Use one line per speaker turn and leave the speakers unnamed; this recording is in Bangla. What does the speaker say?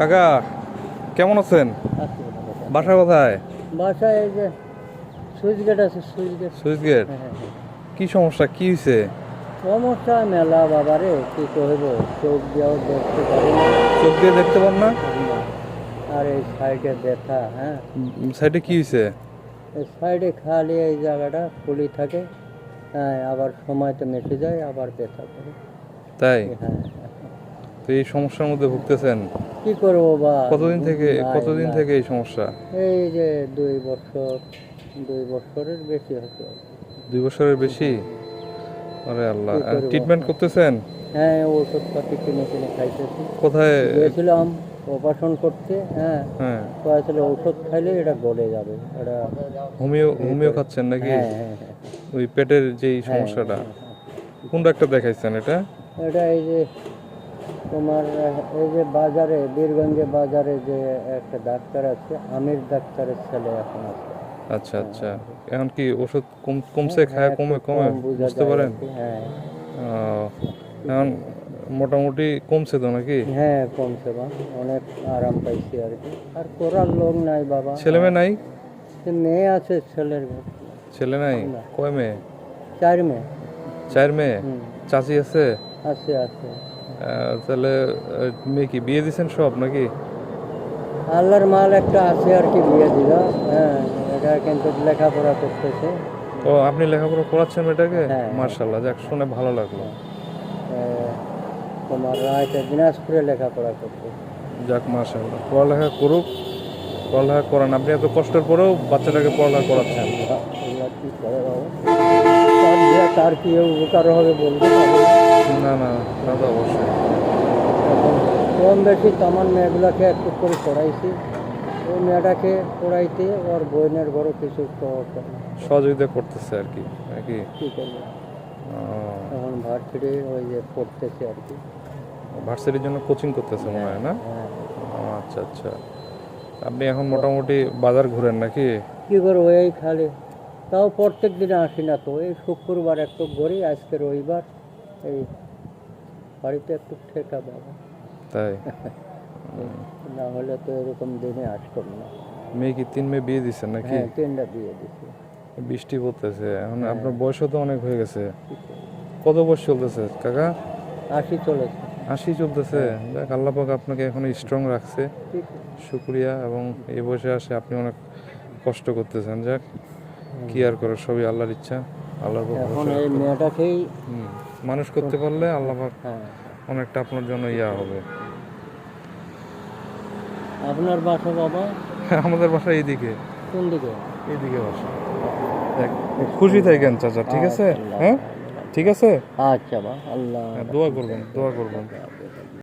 কাকা কেমন আছেন?
আছি
বাসা কোথায়?
বাসায় এই যে সুইচ গেট আছে সুইচ গেট।
Switch gate?
হ্যাঁ হ্যাঁ হ্যাঁ।
কি সমস্যা কি হয়েছে
সমস্যা মেলা বাবারে কি কহব চোখ দিয়েও দেখতে পারি না।
চোখ দিয়ে দেখতে পান না?
আর এই সাইডে ব্যথা হ্যাঁ।
সাইডে কি হয়েছে
এই সাইডে খালি এই জায়গাটা ফুলি থাকে। হ্যাঁ আবার সময়তে মেটে যায় আবার ব্যথা করে।
তাই?
হ্যাঁ।
তো এই সমস্যার মধ্যে ভুগতেছেন?
কি করব বা?
কতদিন থেকে কতদিন। থেকে এই সমস্যা?
এই যে দুই বছর দুই বছরের বেশি হচ্ছে
দুই বছরের বেশি? আরে আল্লাহ। ট্রিটমেন্ট করতেছেন?
হ্যাঁ ওষুধপাতি কিনে কিনে খাইতেছি।
কোথায়?
গিয়েছিলাম অপারেশন করতে হ্যাঁ।
হ্যাঁ।
আসলে ওষুধ খাইলে এটা গলে যাবে। এটা
হোমিও হোমিও খাচ্ছেন নাকি?
হ্যাঁ হ্যাঁ হ্যাঁ।
ওই পেটের যেই সমস্যাটা। কোন ডাক্তার দেখাইছেন এটা?
এটা এই যে তোমার এই যে বাজারে বীরগঞ্জে বাজারে যে একটা ডাক্তার আছে আমির ডাক্তারের ছেলে এখন আছে।
আচ্ছা আচ্ছা। এখন কি ওষুধ কম- কমছে খায় কমে কমে?
কম বোঝা
বুঝতে পারেন?
হ্যাঁ।
এখন মোটামুটি কমছে তো নাকি?
হ্যাঁ কমছে বা। অনেক আরাম পাইছি আর কি। আর করার লোক নাই বাবা।
ছেলে মেয়ে নাই?
মেয়ে আছে ছেলের
ছেলে নাই। কয় মেয়ে?
চার মেয়ে।
চার মেয়ে? চাচি আছে?
আছে আছে।
তাহলে মেয়ে কি বিয়ে দিছেন সব নাকি?
আল্লাহর মাল একটা আছে আর কি বিয়ে দিল। হ্যাঁ এটা কিন্তু লেখাপড়া করতেছে।
ও আপনি লেখাপড়া করাচ্ছেন মেয়েটাকে?
হ্যাঁ।
মার্শাল্লাহ যাক শুনে ভালো লাগল।
তোমার রায়তে দিনাজপুরে লেখাপড়া করতে
যাক মার্শাল্লাহ পড়ালেখা করুক পড়ালেখা করান। আপনি এত কষ্টের পরেও বাচ্চাটাকে পড়ালেখা করাচ্ছেন।
কি করে বাবা? তার কি উপকার হবে বলতে পারব না।
না তা তো অবশ্যই।
কম বেশি তেমন মেয়েগুলোকে একটু করে পড়াইছি ওই মেয়েটাকে পড়াইতে ওর বোনের বড় কিছু
সহযোগিতা করতেছে আর কি নাকি?
কি করব?
ও,
এখন ভার্সিটি ওই যে পড়তেছে আর কি।
ভার্সিটির জন্য কোচিং করতেছে মনে হয় না?
হ্যাঁ
আচ্ছা আচ্ছা। আপনি এখন মোটামুটি বাজার ঘুরেন নাকি?
কি করব এই খালি? তাও প্রত্যেক দিনে আসি না তো এই শুক্রবার একটু ঘুরি আজকে রবিবার। এই বাড়িতে একটু ঠেকা বাবা।
তাই?
না হলে তো এরকম দিনে আসতাম না।
মেয়ে কি তিন মেয়ে বিয়ে দিচ্ছেন নাকি?
হ্যাঁ তিনটা দিয়ে দিছি।
বৃষ্টি পড়তেছে এখন
হ্যাঁ।
আপনার বয়সও তো অনেক হয়ে গেছে। কত বয়স চলতেছে কাকা?
আসি চলেছে।
আশি চলতেছে? যাক আল্লাহ পাক আপনাকে এখন স্ট্রং রাখছে। শুক্রিয়া এবং এই বয়সে আসে আপনি অনেক কষ্ট করতেছেন। যাক কি আর করার সবই আল্লাহর ইচ্ছা।
এখন এই মেয়েটাকেই
মানুষ করতে পারলে আল্লাহ
হ্যাঁ।
অনেকটা আপনার জন্য ইয়া হবে।
আপনার বাসা বাবা?
আমাদের বাসা এইদিকে।
কোন দিকে?
এইদিকে বাসা। খুশি থাকেন চাচা ঠিক আছে? হ্যাঁ? ঠিক আছে?
আচ্ছা বা আল্লাহ
হ্যাঁ, দোয়া করবেন দোয়া করবেন।